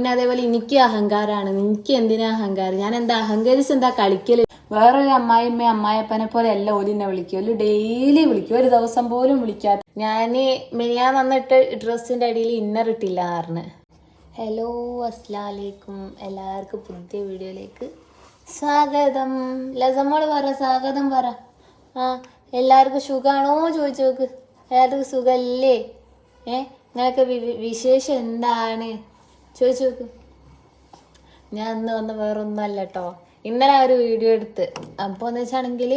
പിന്നെ അതേപോലെ എനിക്ക് അഹങ്കാരാണ്. എനിക്ക് എന്തിനാ അഹങ്കാരം? ഞാൻ എന്താ അഹങ്കരിച്ച് എന്താ കളിക്കൽ? വേറൊരു അമ്മായിമ്മ അമ്മായപ്പനെ പോലെ അല്ല ഓലിന്നെ വിളിക്കും ഓൽ ഡെയിലി വിളിക്കും. ഒരു ദിവസം പോലും വിളിക്കാതെ ഞാൻ മിനിയാ വന്നിട്ട് ഡ്രസ്സിന്റെ അടിയിൽ ഇന്നർ ഇട്ടില്ല പറഞ്ഞ്. ഹലോ അസ്ലാലേക്കും എല്ലാവർക്കും പുതിയ വീഡിയോയിലേക്ക് സ്വാഗതം. ലസമ്മോൾ പറ സ്വാഗതം പറ. ആ എല്ലാവർക്കും സുഖമാണോ ചോദിച്ചു നോക്ക് എല്ലാവർക്കും സുഖമല്ലേ ഏ നിങ്ങളൊക്കെ വി- വിശേഷം എന്താണ്? ചോദിച്ചു നോക്ക്. ഞാൻ ഇന്ന് വന്ന് വേറൊന്നും അല്ല കേട്ടോ ഇന്നലെ ഒരു വീഡിയോ എടുത്ത്. അപ്പോൾ എന്ന് വെച്ചാണെങ്കിൽ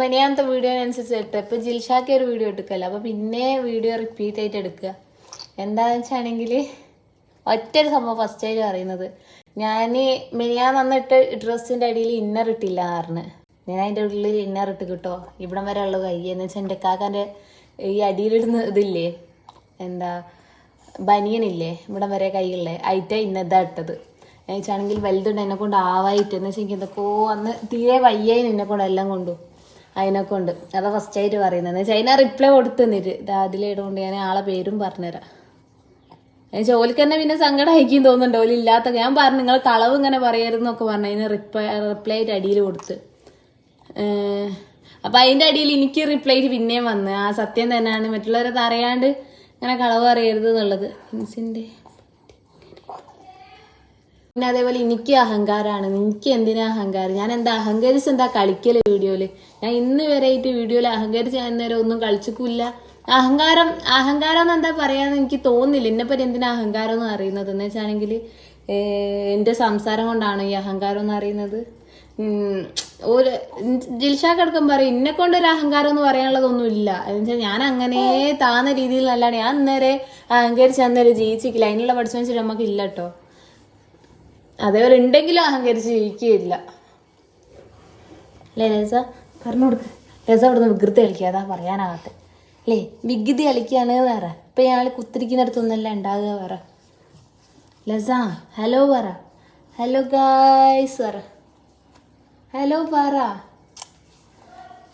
മനിയാമത്തെ വീഡിയോനനുസരിച്ച് ഇട്ട്. ഇപ്പം ജിൽഷാക്കി ഒരു വീഡിയോ എടുക്കല്ലോ. അപ്പോൾ പിന്നെ വീഡിയോ റിപ്പീറ്റ് ആയിട്ട് എടുക്കുക. എന്താണെന്ന് വെച്ചാണെങ്കിൽ ഒറ്റൊരു സംഭവം ഫസ്റ്റ് ആയിട്ട് പറയുന്നത്. ഞാൻ മിനിയാൻ വന്നിട്ട് ഡ്രസ്സിന്റെ അടിയിൽ ഇന്നർ ഇട്ടില്ല പറഞ്ഞ് ഞാൻ അതിന്റെ ഉള്ളിൽ ഇന്നർ ഇട്ട് കിട്ടോ. ഇവിടം വരെ ഉള്ള കൈ എന്ന് വെച്ചാൽ എന്റെ കാക്കാന്റെ ഈ അടിയിലിടുന്ന ഇതില്ലേ? എന്താ ബനിയനില്ലേ ഇവിടെ വരെ കൈകളിലെ അയിറ്റ ഇന്നതാ ഇട്ടത്. എന്നുവെച്ചാണെങ്കിൽ വലുതുണ്ട് എന്നെ കൊണ്ട് ആവായിട്ട്. എന്ന് വെച്ചാൽ എന്തൊക്കെയോ അന്ന് തീരെ വയ്യായി എന്നെ കൊണ്ട് എല്ലാം കൊണ്ടു. അതിനെ കൊണ്ട്. അതാ ഫസ്റ്റ് ആയിട്ട് പറയുന്നത്. എന്ന് വെച്ചാൽ അതിനാ റിപ്ലൈ കൊടുത്തു തന്നിട്ട് അതിലിടുകൊണ്ട് ഞാൻ ആളെ പേരും പറഞ്ഞുതരാം എന്നുവെച്ചാൽ ഓലിക്ക് തന്നെ പിന്നെ സങ്കടം അയക്കും തോന്നുന്നുണ്ട്. ഓലി ഇല്ലാത്ത ഞാൻ പറഞ്ഞു നിങ്ങൾ കളവ് ഇങ്ങനെ പറയരുതെന്നൊക്കെ പറഞ്ഞു. അതിന് റിപ്ലൈ റിപ്ലൈ ആയിട്ട് അടിയിൽ കൊടുത്ത്. അപ്പം അതിന്റെ അടിയിൽ എനിക്ക് റിപ്ലൈ ആയിട്ട് പിന്നെയും വന്ന്. ആ സത്യം തന്നെയാണ് മറ്റുള്ളവരത് അറിയാണ്ട് ഇങ്ങനെ കളവ് അറിയരുത് എന്നുള്ളത്. മീൻസിന്റെ പിന്നെ അതേപോലെ എനിക്ക് അഹങ്കാരമാണ് എനിക്ക് എന്തിനാ അഹങ്കാരം? ഞാൻ എന്താ അഹങ്കരിച്ച് എന്താ കളിക്കൽ വീഡിയോയിൽ? ഞാൻ ഇന്ന് വരെ ആയിട്ട് വീഡിയോയിൽ അഹങ്കരിച്ച് ഞാൻ നേരം ഒന്നും കളിച്ചിട്ടില്ല അഹങ്കാരം അഹങ്കാരം എന്ന് എന്താ പറയാന്ന് എനിക്ക് തോന്നുന്നില്ല. എന്നെപ്പറ്റി എന്തിനാ അഹങ്കാരം എന്ന് അറിയുന്നത്? എന്ന് വെച്ചാണെങ്കിൽ എന്റെ സംസാരം കൊണ്ടാണ് ഈ അഹങ്കാരം എന്ന് അറിയുന്നത്? ഒരു ജിൽഷാക്ക് അടക്കം പറയും എന്നെ കൊണ്ട് ഒരു അഹങ്കാരം എന്ന് പറയാനുള്ളതൊന്നും ഇല്ല എന്നുവെച്ചാൽ ഞാൻ അങ്ങനെ താന്ന രീതിയിൽ നല്ലതാണ്. ഞാൻ അന്നേരെ അഹങ്കരിച്ച് അന്നേരം ജീവിച്ചിരിക്കില്ല. അതിനുള്ള പഠിച്ചു വെച്ചിട്ട് നമുക്ക് ഇല്ല കേട്ടോ അതേപോലെ ഉണ്ടെങ്കിലും അഹങ്കരിച്ച് ജീവിക്കുകയില്ല. അല്ലേ രസ? പറഞ്ഞു കൊടുക്ക്. രസ നിന്ന് വികൃതി കളിക്കുക. അതാ പറയാനാകട്ടെ അല്ലേ? വികൃതി കളിക്കുകയാണ് വേറെ ഇപ്പൊ ഞാൻ കുത്തിരിക്കുന്നിടത്തൊന്നല്ല ഉണ്ടാകുക വേറെ ലസ ഹലോ പറ. ഹലോ ഗായ്സ് പറ. ഹലോ പാറ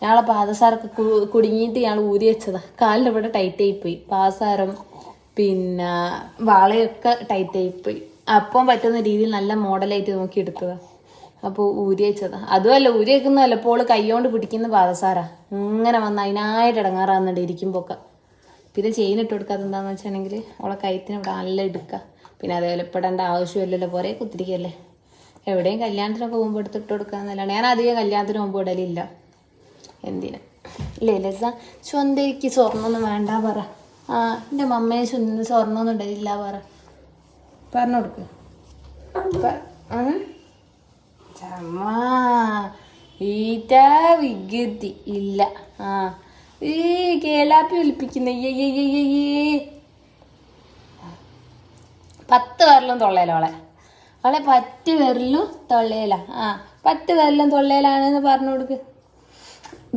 ഞങ്ങളെ പാദസാരൊക്കെ കുടുങ്ങിയിട്ട് ഞങ്ങൾ ഊതി വെച്ചതാ. കാലിന്റെ ഇവിടെ ടൈറ്റ് ആയിപ്പോയി പാദസാരം പിന്നെ വാളയൊക്കെ ടൈറ്റ് ആയിപ്പോയി അപ്പം പറ്റുന്ന രീതിയിൽ നല്ല മോഡലായിട്ട് നോക്കി എടുത്തതാ. അപ്പോൾ ഊരി വെച്ചതാ. അതുമല്ല ഊരി വെക്കുന്നതല്ല ഇപ്പോൾ കൈകൊണ്ട് പിടിക്കുന്ന പാദസാര ഇങ്ങനെ വന്ന് അതിനായിട്ട് ഇടങ്ങാറാകുന്നുണ്ട് ഇരിക്കുമ്പോഴൊക്കെ പിന്നെ ചെയിൻ ഇട്ട് കൊടുക്കാത്ത എന്താന്ന് വെച്ചാണെങ്കിൽ അവളെ കൈത്തിന് ഇവിടെ നല്ല എടുക്കുക പിന്നെ അതേപോലെ ഇപ്പിടേണ്ട ആവശ്യമില്ലല്ലോ പോരെ കുത്തിരിക്കല്ലേ. എവിടെയും കല്യാണത്തിനൊക്കെ പോകുമ്പോൾ എടുത്തിട്ട് കൊടുക്കാന്നല്ലാണ്ട് ഞാൻ അധികം കല്യാണത്തിന് മുമ്പ് ഇടലില്ല എന്തിനാ? ഇല്ലേ ലസ ചൊന്തയ്ക്ക് സ്വർണമൊന്നും വേണ്ട പറ. ആ എന്റെ മമ്മയെ ചുന്ന സ്വർണമൊന്നും ഇടലില്ല പറ. പറഞ്ഞു കൊടുക്ക്? ചമ്മാ വികൃതി. ഇല്ല. ആ. ഈ കേലാപ്പി ഒലിപ്പിക്കുന്ന പത്ത് പേരിലും തൊള്ളയിലോളെ അവളെ പത്ത് പേരിലും തൊള്ളയില. ആ പത്ത് പേരിലും തൊള്ളയിലാണെന്ന് പറഞ്ഞു കൊടുക്ക്.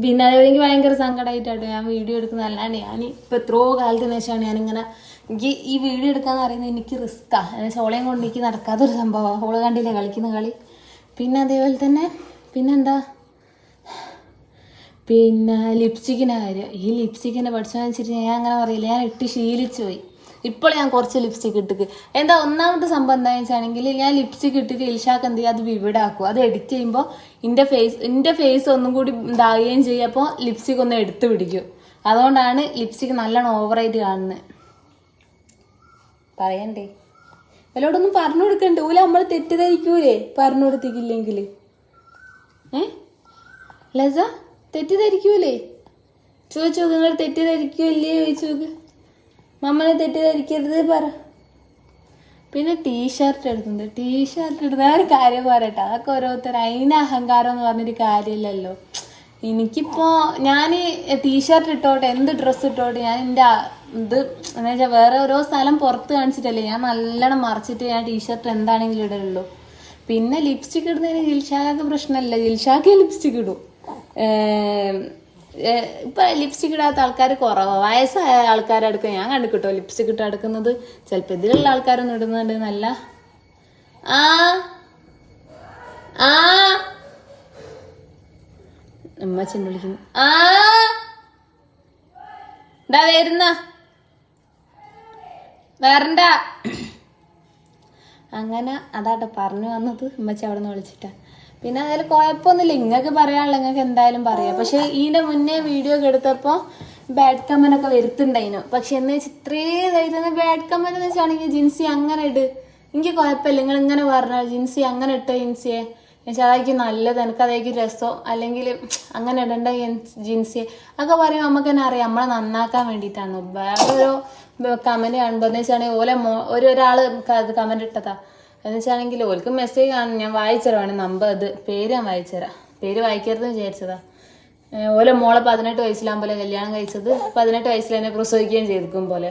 പിന്നെ അതേപോലെ എനിക്ക് ഭയങ്കര സങ്കടമായിട്ടാട്ടോ ഞാൻ വീഡിയോ എടുക്കുന്ന അല്ലാണ്ട് ഞാൻ ഇപ്പം എത്രയോ കാലത്തിന് ശേഷമാണ് ഞാനിങ്ങനെ എനിക്ക് ഈ വീഡിയോ എടുക്കാന്ന് പറയുന്നത് എനിക്ക് റിസ്ക്കാണ് എന്നെ ചോളയും കൊണ്ട് എനിക്ക് നടക്കാത്തൊരു സംഭവമാണ് ഓൾ കണ്ടില്ലേ കളിക്കുന്ന കളി? പിന്നെ അതേപോലെ തന്നെ പിന്നെന്താ? പിന്നെ ലിപ്സ്റ്റിക്കിന്റെ കാര്യം. ഈ ലിപ്സ്റ്റിക്കിന്റെ പഠിച്ചു വെച്ചിട്ട് ഞാൻ അങ്ങനെ പറയില്ല. ഞാൻ ഇട്ട് ശീലിച്ചു പോയി. ഇപ്പോൾ ഞാൻ കുറച്ച് ലിപ്സ്റ്റിക് ഇട്ടിക്ക്. എന്താ ഒന്നാമത്തെ സംഭവം എന്താണെന്ന് വെച്ചാണെങ്കിൽ ഞാൻ ലിപ്സ്റ്റിക് ഇട്ടിട്ട് ഇൽഷാക്ക് എന്ത് ചെയ്യുക അത് വിവിടാക്കും അത് എഡിറ്റ് ചെയ്യുമ്പോൾ എന്റെ ഫേസ് എന്റെ ഫേസ് ഒന്നും കൂടി ഇതാകുകയും ചെയ്യും. അപ്പോൾ ലിപ്സ്റ്റിക് ഒന്ന് എടുത്തു പിടിക്കും. അതുകൊണ്ടാണ് ലിപ്സ്റ്റിക് നല്ലോണം ഓവറായിട്ട് കാണുന്നത് പറയണ്ടേ? വല്ലോടൊന്നും പറഞ്ഞു കൊടുക്കണ്ട. ഓല നമ്മൾ തെറ്റിദ്ധരിക്കൂലേ? പറഞ്ഞു കൊടുത്തിക്കില്ലെങ്കിൽ ഏ? ലസ തെറ്റിദ്ധരിക്കൂലേ? ചോദിച്ചു നിങ്ങൾ തെറ്റിദ്ധരിക്കൂല്ലേ? ചോദിച്ചു നോക്ക് നമ്മളെ തെറ്റിദ്ധരിക്കരുത് പറ. പിന്നെ ടീഷർട്ട് എടുക്കുന്നത് ടീഷർട്ട് എടുത്ത ഒരു കാര്യം പറയട്ടെ. അതൊക്കെ ഓരോരുത്തർ അതിന് അഹങ്കാരം എന്ന് പറഞ്ഞൊരു കാര്യമില്ലല്ലോ. എനിക്കിപ്പോ ഞാൻ ടീഷർട്ട് ഇട്ടോട്ടെ എന്ത് ഡ്രസ്സ് ഇട്ടോട്ടെ ഞാൻ എന്റെ ഇത് എന്താ വെച്ചാൽ വേറെ ഓരോ സ്ഥലം പുറത്ത് കാണിച്ചിട്ടല്ലേ ഞാൻ നല്ലോണം മറിച്ചിട്ട് ഞാൻ ടീഷർട്ട് എന്താണെങ്കിലും ഇടലുള്ളൂ. പിന്നെ ലിപ്സ്റ്റിക് ഇടുന്നതിന് ജിൽഷാക്ക് പ്രശ്നമല്ല. ജിൽഷാക്ക് ലിപ്സ്റ്റിക് ഇടും. ഇപ്പൊ ലിപ്സ്റ്റിക് ഇടാത്ത ആൾക്കാർ കുറവാണ് വയസ്സായ ആൾക്കാരടുക്ക ഞാൻ കണ്ടു കിട്ടോ ലിപ്സ്റ്റിക് ഇട്ട് അടുക്കുന്നത്. ചിലപ്പോൾ ഇതിലുള്ള ആൾക്കാരൊന്നും ഇടുന്നുണ്ട് നല്ല ആ. ആ. ഉമ്മച്ചൻ വിളിക്കുന്നു. ആ. ദാ വരുന്ന. വരണ്ട. അങ്ങനെ അതാട്ടോ പറഞ്ഞു വന്നത്. ഉമ്മച്ചി അവിടെ നിന്ന് വിളിച്ചിട്ടാ. പിന്നെ അതിൽ കുഴപ്പമൊന്നുമില്ല ഇങ്ങക്ക് പറയാനുള്ള ഇങ്ങക്ക് എന്തായാലും പറയാം. പക്ഷെ ഇതിന്റെ മുന്നേ വീഡിയോ ഒക്കെ എടുത്തപ്പോ ബാഡ് കമന്റ് ഒക്കെ വരുത്തുണ്ടായിനു പക്ഷെ എന്ന് വെച്ചാൽ ഇത്രേ ഇതായിരുന്നു ബാഡ് കമൻ എന്ന് വെച്ചാണെങ്കിൽ ജിൻസി അങ്ങനെ ഇട്. എനിക്ക് കുഴപ്പമില്ല നിങ്ങൾ ഇങ്ങനെ പറഞ്ഞ ജിൻസി അങ്ങനെ ഇട്ട ജിൻസിയെ? എന്നുവെച്ചാൽ അതായിരിക്കും നല്ലത്. എനിക്ക് അതായിരിക്കും രസോ. അല്ലെങ്കിൽ അങ്ങനെ ഇടണ്ട ജിൻസിയെ. ഒക്കെ പറയുമ്പോൾ നമുക്ക് തന്നെ അറിയാം. നമ്മളെ നന്നാക്കാൻ വേണ്ടിയിട്ടാണ്. വേറെ ഒരു കമന്റ് കാണുമ്പോൾ എന്ന് വെച്ചാണെങ്കിൽ ഓലെ ഒരു ഒരാൾ കമന്റ് ഇട്ടതാ. എന്ന് വെച്ചാണെങ്കിൽ ഓൽക്ക് മെസ്സേജ് ആണ് ഞാൻ വായിച്ചതാണ് നമ്പർ അത്. പേര് ഞാൻ വായിച്ചുതരാം പേര് വായിക്കരുതെന്ന് വിചാരിച്ചതാ. ഓലെ മോളെ പതിനെട്ട് വയസ്സിലാകുമ്പോൾ കല്യാണം കഴിച്ചത്? പതിനെട്ട് വയസ്സിൽ തന്നെ പ്രസവിക്കുകയും ചെയ്തിരിക്കും പോലെ.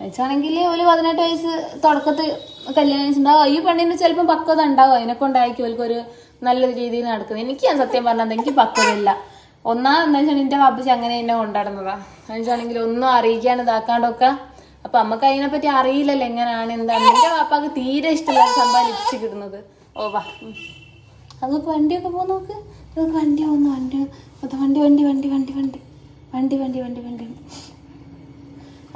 വെച്ചാണെങ്കിൽ ഒരു പതിനെട്ട് വയസ്സ് തുടക്കത്തിൽ കല്യാണം കഴിച്ചിട്ടുണ്ടാവും. ഈ പെണ്ണിന് ചിലപ്പോൾ പക്വത ഉണ്ടാവും. അതിനെ കൊണ്ടായിരിക്കും ഒരു നല്ല രീതിയിൽ നടക്കുന്നത്. എനിക്ക് ഞാൻ സത്യം പറഞ്ഞത് എനിക്ക് പക്വതയില്ല. ഒന്നാ എന്താ വെച്ചാൽ എന്റെ വാപ്പച്ചി അങ്ങനെ എന്നെ കൊണ്ടാടുന്നതാ എന്നുവെച്ചാണെങ്കിൽ ഒന്നും അറിയിക്കാൻ ഇതാക്കാണ്ടൊക്കെ അപ്പൊ അമ്മയ്ക്ക് അതിനെ പറ്റി അറിയില്ലല്ലോ എങ്ങനെയാണ് എന്താണ് എന്റെ പാപ്പാക്ക് തീരെ ഇഷ്ടമില്ല സംഭവം ലിപ്സ്റ്റിക് ഇടുന്നത്. ഓ വാ. അതൊക്കെ വണ്ടിയൊക്കെ പോ നോക്ക്. അതൊക്കെ വണ്ടി പോകുന്നു വണ്ടി. അത് വണ്ടി വണ്ടി വണ്ടി വണ്ടി വണ്ടി. വണ്ടി വണ്ടി വണ്ടി വണ്ടി.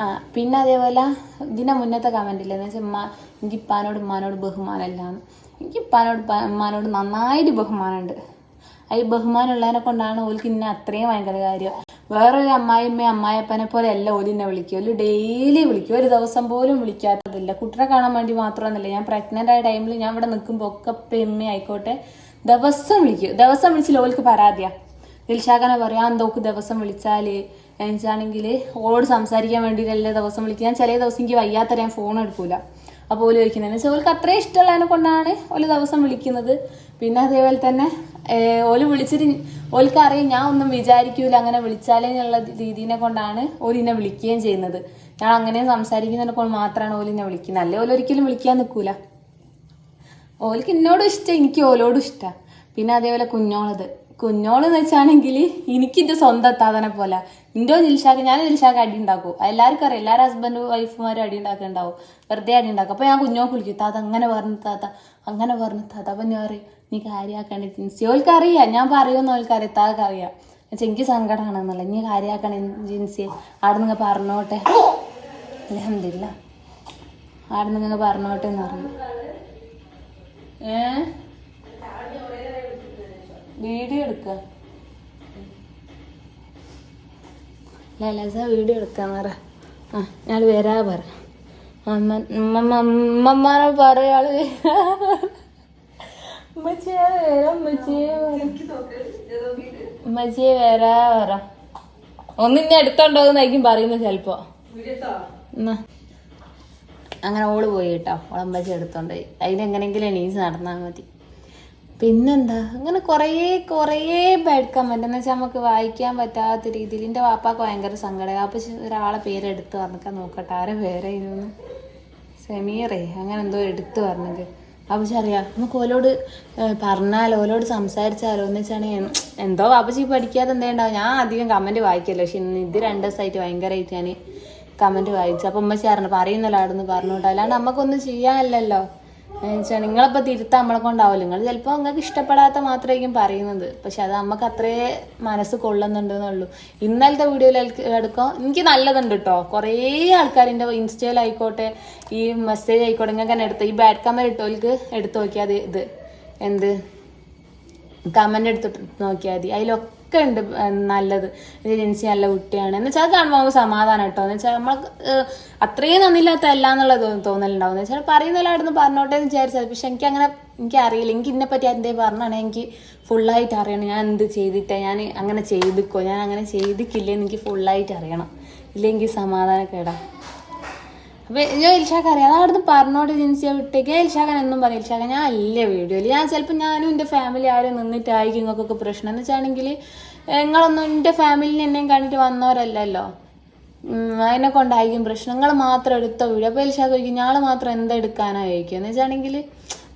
ആ പിന്നെ അതേപോലെ ഇതിന്റെ മുന്നത്തെ കമന്റ് ഇല്ല? വെച്ചാൽ ഉമ്മ എനിക്ക് ഇപ്പാനോട് ഉമ്മാനോട് ബഹുമാനമില്ലാന്ന്. എനിക്ക് ഇപ്പാനോട് ഉമ്മാനോട് നന്നായിട്ട് ബഹുമാനമുണ്ട്. ആ ഈ ബഹുമാനമുള്ളതിനെ കൊണ്ടാണ് ഓൽക്ക് ഇന്നെ അത്രയും ഭയങ്കര കാര്യം. വേറൊരു അമ്മായിമ്മ അമ്മായിപ്പനെ പോലെ അല്ല ഒലി എന്നെ വിളിക്കും ഒരു ഡെയിലി വിളിക്കും. ഒരു ദിവസം പോലും വിളിക്കാത്തതില്ല. കുട്ടിനെ കാണാൻ വേണ്ടി മാത്രമൊന്നുമില്ല ഞാൻ പ്രഗ്നന്റ് ആയ ടൈമിൽ ഞാൻ ഇവിടെ നിൽക്കുമ്പോൾ ഒക്കെ പെമ്മ ആയിക്കോട്ടെ ദിവസം വിളിക്കും. ദിവസം വിളിച്ചില്ല ഓൽക്ക് പരാതിയാ. ദിൽഷാഖനെ പറയാം എന്തോക്ക് ദിവസം വിളിച്ചാൽ? എന്നുവെച്ചാണെങ്കിൽ ഓളോട് സംസാരിക്കാൻ വേണ്ടിയിട്ട് എല്ലാ ദിവസം വിളിക്കും ഞാൻ ചില ദിവസം എനിക്ക് വയ്യാത്ത ഞാൻ ഫോൺ എടുക്കൂല. അപ്പോൾ ഓൽ ചോദിക്കുന്നത് വെച്ചാൽ ഓൾക്ക് അത്രയും ഇഷ്ടമുള്ളതിനെ കൊണ്ടാണ് ഓൽ ദിവസം വിളിക്കുന്നത്. പിന്നെ അതേപോലെ തന്നെ ഓൽ വിളിച്ചിട്ട് ഓൽക്ക് അറിയാം ഞാൻ ഒന്നും വിചാരിക്കൂല അങ്ങനെ വിളിച്ചാലേ എന്നുള്ള രീതിനെ കൊണ്ടാണ് ഓലിനെ വിളിക്കുകയും ചെയ്യുന്നത്. ഞാൻ അങ്ങനെ സംസാരിക്കുന്നതിനെ കൊണ്ട് മാത്രമാണ് ഓലിനെ വിളിക്കുന്നത്. അല്ലേ? ഓലൊരിക്കലും വിളിക്കാൻ നിൽക്കൂല. ഓൽക്ക് എന്നോടും ഇഷ്ടം എനിക്ക് ഓലോടും ഇഷ്ടം. പിന്നെ അതേപോലെ കുഞ്ഞോളത്. കുഞ്ഞോളെന്ന് വെച്ചാണെങ്കിൽ എനിക്ക് എന്റെ സ്വന്തം എത്താതനെ പോലെ. ഇൻഡോ ദിൽഷാക്ക് ഞാൻ ദിൽഷാക്ക് അടി ഉണ്ടാക്കും. എല്ലാവർക്കും അറിയാം എല്ലാവരും ഹസ്ബൻഡും വൈഫുമാരും അടി ഉണ്ടാക്കുന്നുണ്ടാവും വെറുതെ അടി ഉണ്ടാക്കും. അപ്പൊ ഞാൻ കുഞ്ഞോക്ക് വിളിക്കും താത്ത അങ്ങനെ പറഞ്ഞു താത്ത അങ്ങനെ പറഞ്ഞു താത്ത അപ്പൊ ഞാൻ പറയും നീ കാര്യാക്കണേ ജിൻസി ഓൽക്കറിയാം ഞാൻ പറയുമെന്ന് ഓൾക്ക് അറിയാം പക്ഷെ എനിക്ക് സങ്കടമാണെന്നല്ല നീ കാര്യാക്കണേ ജിൻസിയെ ആടെ നിങ്ങൾ പറഞ്ഞോട്ടെ അലഹമില്ല ആടെ നിങ്ങൾ പറഞ്ഞോട്ടെ എന്ന് പറഞ്ഞു ഏ വീഡിയോ എടുക്ക ലലസ വീഡിയോ എടുക്കാൻ പറ ആ ഞാൻ വരാ പറ അമ്മ ഉമ്മമാരോട് പറയാൾ ഉമ്മച്ചിയെ വരാ വരാ ഉമ്മച്ചിയെ ഇനി ഒന്നിന്നെ എടുത്തോണ്ടോന്നായിരിക്കും പറയുന്നത് ചെലപ്പോ. അങ്ങനെ ഓൾ പോയി കേട്ടോ. ഓളമ്പച്ചി എടുത്തോണ്ട് പോയി അതിനെങ്ങനെങ്കിലും എണീസ് നടന്നാൽ മതി. പിന്നെന്താ? അങ്ങനെ കുറേ കുറേ ബാഡ് കമന്റ് എന്ന് വെച്ചാൽ നമുക്ക് വായിക്കാൻ പറ്റാത്ത രീതിയിൽ. എന്റെ വാപ്പാക്ക് ഭയങ്കര സങ്കടം. അപ്പൊ ഒരാളെ പേരെടുത്ത് പറഞ്ഞിക്കാൻ നോക്കട്ടെ. ആരെ പേരായിരുന്നു? സെമീറേ. അങ്ങനെ എന്തോ എടുത്തു പറഞ്ഞത്. അപ്പച്ചി അറിയാം. നമുക്ക് ഓലോട് പറഞ്ഞാലോ ഓലോട് സംസാരിച്ചാലോ എന്ന് വെച്ചാണെങ്കിൽ എന്തോ അപ്പച്ചി പഠിക്കാതെ എന്തേ ഉണ്ടാവും. ഞാൻ അധികം കമന്റ് വായിക്കല്ലോ. പക്ഷെ ഇന്ന് ഇത് രണ്ട് ദിവസമായിട്ട് ഭയങ്കരമായിട്ട് ഞാൻ കമന്റ് വായിച്ചു. അപ്പൊ ഉമ്മച്ചി അറിഞ്ഞു പറയുന്നല്ലോ അവിടെ നിന്ന് പറഞ്ഞോട്ടോ അല്ലാണ്ട് നമുക്കൊന്നും ചെയ്യാനില്ലല്ലോ. എന്നുവെച്ചാൽ നിങ്ങളിപ്പോൾ തിരുത്താൻ നമ്മളെ കൊണ്ടാവില്ല നിങ്ങൾ ചിലപ്പോൾ നിങ്ങൾക്ക് ഇഷ്ടപ്പെടാത്ത മാത്രമായിരിക്കും പറയുന്നത്. പക്ഷെ അത് നമുക്ക് അത്രേ മനസ്സ് കൊള്ളുന്നുണ്ടെന്നുള്ളൂ. ഇന്നലത്തെ വീഡിയോയിൽ എടുക്കാം എനിക്ക് നല്ലതുണ്ട് കേട്ടോ കുറേ ആൾക്കാരിന്റെ ഇൻസ്റ്റയിലായിക്കോട്ടെ ഈ മെസ്സേജ് ആയിക്കോട്ടെ നിങ്ങൾക്ക് തന്നെ എടുത്ത്. ഈ ബാഡ് കമന്റ് എനിക്ക് എടുത്ത് നോക്കിയാൽ ഇത്. എന്ത്? കമന്റ് എടുത്തിട്ട് നോക്കിയാൽ മതി. അതിലൊക്കെ ഉണ്ട് ഏഹ് നല്ലത്. ജിൻസി നല്ല കുട്ടിയാണ്. എന്ന് വെച്ചാൽ അത് കാണുമ്പോൾ നമുക്ക് സമാധാനം കേട്ടോ. എന്ന് വെച്ചാൽ നമ്മൾ അത്രയും നന്ദിയില്ലാത്ത അല്ല എന്നുള്ള തോന്നലുണ്ടാവും. എന്ന് വെച്ചാൽ പറയുന്നല്ലായിരുന്നു പറഞ്ഞോട്ടെ എന്ന് വിചാരിച്ചത് പക്ഷെ എനിക്ക് അങ്ങനെ എനിക്ക് അറിയില്ല. എനിക്ക് ഇന്നെ പറ്റി എന്തേ പറഞ്ഞാണ് എനിക്ക് ഫുള്ളായിട്ട് അറിയണം. ഞാൻ എന്ത് ചെയ്തിട്ടാ ഞാൻ അങ്ങനെ ചെയ്തിക്കോ? ഞാൻ അങ്ങനെ ചെയ്തിക്കില്ലെന്ന് എനിക്ക് ഫുള്ളായിട്ട് അറിയണം. ഇല്ലെങ്കിൽ സമാധാനക്കേടാ. അപ്പൊ ഞാൻ ഇൽഷാക്ക് അറിയാം അതവിടുന്ന് പറഞ്ഞോട് ജിൻസിയ വിട്ടേക്ക്. ഇൽഷാഖൻ എന്നും പറയും ഇൽഷാഖൻ ഞാൻ അല്ല വീഡിയോയിൽ ഞാൻ ചിലപ്പോൾ ഞാനും എന്റെ ഫാമിലി ആരും നിന്നിട്ടായിരിക്കും നിങ്ങൾക്കൊക്കെ പ്രശ്നം. എന്ന് വെച്ചാണെങ്കിൽ നിങ്ങളൊന്നും എന്റെ ഫാമിലിനെ എന്നെയും കണ്ടിട്ട് വന്നവരല്ലല്ലോ. അതിനെ കൊണ്ടായിരിക്കും പ്രശ്നം. നിങ്ങൾ മാത്രം എടുത്ത വീഡിയോ. അപ്പോൾ ഇൽഷാക്ക് ചോദിക്കും ഞാൾ മാത്രം എന്താ എടുക്കാനാ ചോദിക്കുക എന്ന് വെച്ചാണെങ്കിൽ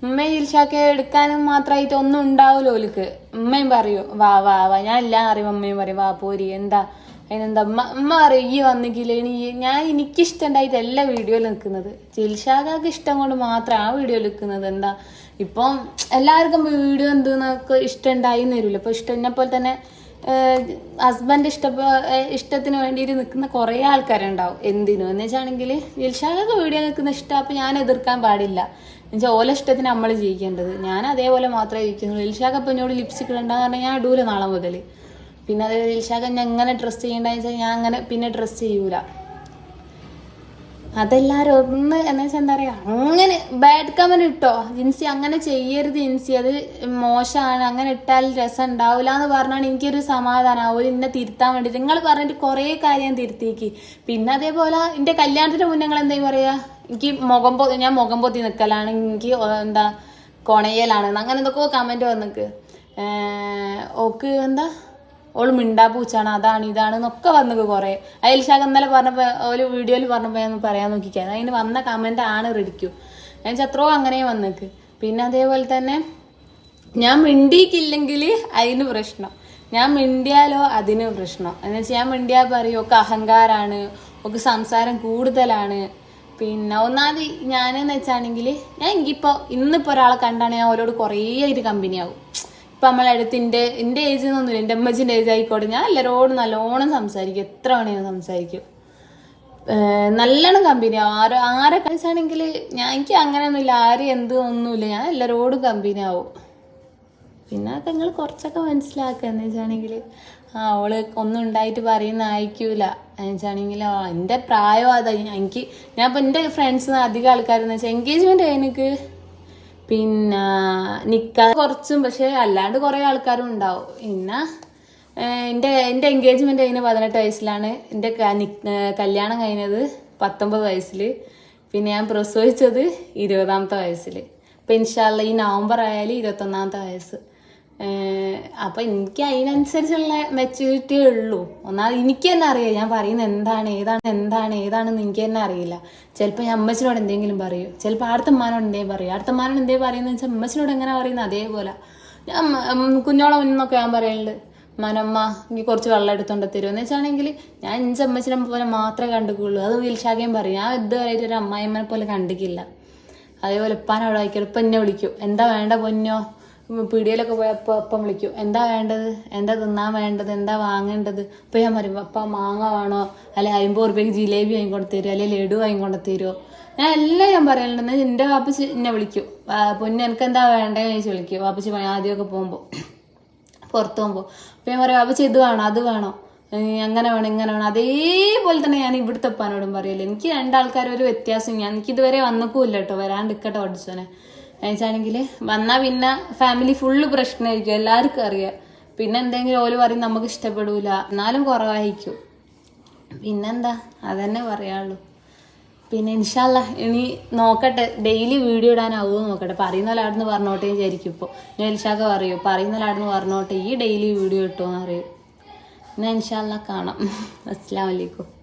ഉമ്മയും ഇൽഷാക്കെ എടുക്കാനും മാത്രമായിട്ട് ഒന്നും ഉണ്ടാവില്ല ഓലിക്ക്. ഉമ്മയും പറയൂ വാ വാ വാ ഞാൻ എല്ലാം അറിയും ഉമ്മയും പറയും വാ പോരി എന്താ? അതിനെന്താ അമ്മ അമ്മ പറയും ഈ ഞാൻ എനിക്കിഷ്ടണ്ടായിട്ട് എല്ലാ വീഡിയോയിൽ നിൽക്കുന്നത്. ജിൽഷാഖാക്ക് ഇഷ്ടം കൊണ്ട് മാത്രം ആ വീഡിയോയിൽ നിൽക്കുന്നത് എന്താ? ഇപ്പം എല്ലാവർക്കും വീഡിയോ എന്തെന്നൊക്കെ ഇഷ്ടം ഉണ്ടായി വരില്ല. ഇപ്പൊ ഇഷ്ടം എന്നെ പോലെ തന്നെ ഹസ്ബൻഡ് ഇഷ്ട ഇഷ്ടത്തിന് വേണ്ടിയിട്ട് നിൽക്കുന്ന കുറേ ആൾക്കാരുണ്ടാവും. എന്തിനു? എന്ന് വെച്ചാണെങ്കിൽ ദിൽഷാഖൊക്കെ വീഡിയോ നിൽക്കുന്ന ഇഷ്ടം അപ്പം ഞാൻ എതിർക്കാൻ പാടില്ല. എന്നുവെച്ചാൽ ഓല ഇഷ്ടത്തിന് നമ്മൾ ജീവിക്കേണ്ടത്. ഞാൻ അതേപോലെ മാത്രമേ ജീവിക്കുന്നുള്ളൂ. ഇൽഷാക്ക് അപ്പം എന്നോട് ലിപ്സ്റ്റിക് ഇടണ്ടെന്ന് പറഞ്ഞാൽ ഞാൻ ഇടൂല നാളെ മുതൽ പിന്നെ അത് ഇൽഷാക്ക് ഞാൻ എങ്ങനെ ഡ്രസ്സ് ചെയ്യേണ്ടതെന്ന് വെച്ചാൽ ഞാൻ അങ്ങനെ പിന്നെ ഡ്രസ്സ് ചെയ്യൂല. അതെല്ലാരും ഒന്ന് എന്ന് വെച്ചാൽ എന്താ പറയാ അങ്ങനെ ബാഡ് കമന്റ് ഇട്ടോ. ജിൻസി അങ്ങനെ ചെയ്യരുത് ജിൻസി. അത് മോശമാണ് അങ്ങനെ ഇട്ടാൽ രസം ഉണ്ടാവില്ല എന്ന് പറഞ്ഞാണ് എനിക്കൊരു സമാധാനം. ആവും എന്നെ തിരുത്താൻ വേണ്ടി നിങ്ങൾ പറഞ്ഞിട്ട് കുറേ കാര്യം തിരുത്തിക്ക് പിന്നെ അതേപോലെ എന്റെ കല്യാണത്തിന്റെ മുന്നേ നിങ്ങൾ എന്താ പറയാ? എനിക്ക് മുഖം പൊ ഞാൻ മുഖം പൊത്തി നിൽക്കലാണ് എനിക്ക് എന്താ കൊണയലാണ്. അങ്ങനെ എന്തൊക്കെയോ കമന്റ് വന്നിക്ക് ഓക്ക് എന്താ? ഓൾ മിണ്ടാ പൂച്ചാണ് അതാണ് ഇതാണ് എന്നൊക്കെ വന്നത് കുറെ. അയൽഷാഖ് ഇന്നലെ പറഞ്ഞപ്പോ ഒരു വീഡിയോയിൽ പറഞ്ഞപ്പോ ഞാൻ പറയാൻ നോക്കിക്കാൻ അതിന് വന്ന കമന്റ് ആണ് റെഡിക്കു ഞാൻ ചത്രോ അങ്ങനെ വന്നേക്ക് പിന്നെ അതേപോലെ തന്നെ ഞാൻ മിണ്ടിയിക്കില്ലെങ്കിൽ അതിന് പ്രശ്നം. ഞാൻ മിണ്ടിയാലോ അതിന് പ്രശ്നം. എന്ന് വെച്ചാൽ ഞാൻ മിണ്ടിയാൽ പറയും ഒക്കെ അഹങ്കാരാണ് ഒക്കെ സംസാരം കൂടുതലാണ്. പിന്നെ ഒന്നാമത് ഞാനെന്ന് വെച്ചാണെങ്കിൽ ഞാൻ എനിക്കിപ്പോൾ ഇന്നിപ്പോൾ ഒരാളെ കണ്ടാണ് ഞാൻ ഓരോട് കുറേ ആയിട്ട് കമ്പനിയാവും ഇപ്പം നമ്മളെ അടുത്ത് എന്റെ എന്റെ ഏജ് എന്നൊന്നുമില്ല എന്റെ അമ്മച്ചിന്റെ ഏജ് ആയിക്കോട്ടെ ഞാൻ എല്ലാവരോടും നല്ലോണം സംസാരിക്കും. എത്ര വേണമെങ്കിലും സംസാരിക്കും. നല്ലോണം കമ്പനി ആരോ ആരെ കഴിച്ചാണെങ്കിൽ ഞാൻ എനിക്ക് അങ്ങനെയൊന്നുമില്ല ആരും എന്തും ഒന്നുമില്ല. ഞാൻ എല്ലാവരോടും കമ്പനി ആവും. പിന്നെ അതൊക്കെ നിങ്ങൾ കുറച്ചൊക്കെ മനസ്സിലാക്കുക. എന്ന് വെച്ചാണെങ്കിൽ ആ അവൾ ഒന്നും ഉണ്ടായിട്ട് പറയുന്ന അയക്കൂല എന്ന് വെച്ചാണെങ്കിൽ എന്റെ പ്രായം അതാ. എനിക്ക് ഞാൻ ഇപ്പം എന്റെ ഫ്രണ്ട്സ് അധികം ആൾക്കാരെന്ന് വെച്ചാൽ എൻഗേജ്മെന്റ് എനിക്ക് പിന്നെ നിൽക്കാൻ കുറച്ചും പക്ഷെ അല്ലാണ്ട് കുറേ ആൾക്കാരും ഉണ്ടാവും. പിന്നെ എന്റെ എന്റെ എൻഗേജ്മെന്റ് കഴിഞ്ഞ പതിനെട്ട് വയസ്സിലാണ്. എന്റെ കല്യാണം കഴിഞ്ഞത് പത്തൊമ്പത് വയസ്സിൽ പിന്നെ ഞാൻ പ്രസവിച്ചത് ഇരുപതാമത്തെ വയസ്സിൽ അപ്പം ഇൻഷാല്ല ഈ നവംബർ ആയാലും ഇരുപത്തൊന്നാമത്തെ വയസ്സ്. അപ്പം എനിക്ക് അതിനനുസരിച്ചുള്ള മെച്യൂരിറ്റിയേ ഉള്ളൂ. ഒന്നാമത് എനിക്ക് തന്നെ അറിയാം ഞാൻ പറയുന്നത് എന്താണ് ഏതാണ് എന്താണ് ഏതാണെന്ന് എനിക്ക് തന്നെ അറിയില്ല. ചിലപ്പോൾ ഞാൻ അമ്മച്ചിനോട് എന്തെങ്കിലും പറയൂ. ചിലപ്പോൾ അടുത്തമ്മാനോട് എന്തെങ്കിലും പറയും. അടുത്തമ്മാനോട് എന്തേ പറയുന്നത് വെച്ചാൽ അമ്മച്ചിനോട് എങ്ങനെ പറയുന്നത് അതേപോലെ. ഞാൻ കുഞ്ഞോളം ഒന്നൊക്കെ ഞാൻ പറയുന്നുണ്ട് മനമ്മ എനിക്ക് കുറച്ച് വെള്ളം എടുത്തോണ്ട് തരുമോ എന്ന് വെച്ചാണെങ്കിൽ ഞാൻ എന്റെ അമ്മച്ചിനെ പോലെ മാത്രമേ കണ്ടുക്കുള്ളൂ അത് വിൽശാഖയും പറയും. ഞാൻ ഇതുവരെയായിട്ട് ഒരു അമ്മായിമ്മനെ പോലെ കണ്ടിക്കില്ല അതേപോലെ ഉപ്പാനെ അവിടെ വായിക്കും ഇപ്പം എന്നെ വിളിക്കും. എന്താ വേണ്ട പൊന്നോ? പീടികയിലൊക്കെ പോയപ്പോൾ അപ്പം വിളിക്കും. എന്താ വേണ്ടത്? എന്താ തിന്നാൻ വേണ്ടത്? എന്താ വാങ്ങേണ്ടത്? ഇപ്പം ഞാൻ പറയും അപ്പ മാങ്ങ വേണോ? അല്ലെ അമ്പത് റുപ്യക്ക് ജിലേബി വാങ്ങിക്കൊണ്ട് തരുമോ അല്ലെ ലഡു വാങ്ങിക്കൊണ്ട് തരുമോ ഞാൻ എല്ലാം ഞാൻ പറയാനുണ്ടെന്ന് എന്റെ വാപ്പച്ചി എന്നെ വിളിക്കും. പൊന്നെ എനിക്ക് എന്താ വേണ്ടതെന്ന് ചോദിച്ച് വിളിക്കും. വാപ്പച്ചി ആദ്യമൊക്കെ പോകുമ്പോൾ പുറത്ത് പോകുമ്പോൾ അപ്പം ഞാൻ പറയും വാപ്പച്ചി ഇത് വേണോ? അത് വേണോ? അങ്ങനെ വേണം? ഇങ്ങനെ വേണം? അതേപോലെ തന്നെ ഞാൻ ഇവിടുത്തെ ഉപ്പാനോടും പറയല്ലേ എനിക്ക് രണ്ടാൾക്കാരും ഒരു വ്യത്യാസം. ഞാൻ എനിക്ക് ഇതുവരെ വന്നക്കൂല്ല കേട്ടോ. വരാണ്ടിക്കട്ടെ പഠിച്ചോനെ. എന്നുവെച്ചാണെങ്കിൽ വന്നാൽ പിന്നെ ഫാമിലി ഫുള്ള് പ്രശ്നമായിരിക്കും എല്ലാവർക്കും അറിയാം. പിന്നെ എന്തെങ്കിലും ഓൽ പറയും നമുക്ക് ഇഷ്ടപ്പെടൂല എന്നാലും കുറവായിരിക്കും. പിന്നെന്താ? അതന്നെ പറയാള്ളൂ. പിന്നെ ഇൻഷാല്ല ഇനി നോക്കട്ടെ. ഡെയിലി വീഡിയോ ഇടാനാവുമോ നോക്കട്ടെ. പറയുന്ന പോലെ അവിടുന്ന് പറഞ്ഞോട്ടെ വിചാരിക്കും ഇപ്പോൾ ഞാൻ ഇൽഷാക്ക പറയൂ? പറയുന്ന പോലെ പറഞ്ഞോട്ടെ. ഈ ഡെയിലി വീഡിയോ ഇട്ടുമെന്ന് അറിയൂ എന്നാൽ ഇൻഷാല്ല കാണാം. അസ്സാം വലൈക്കും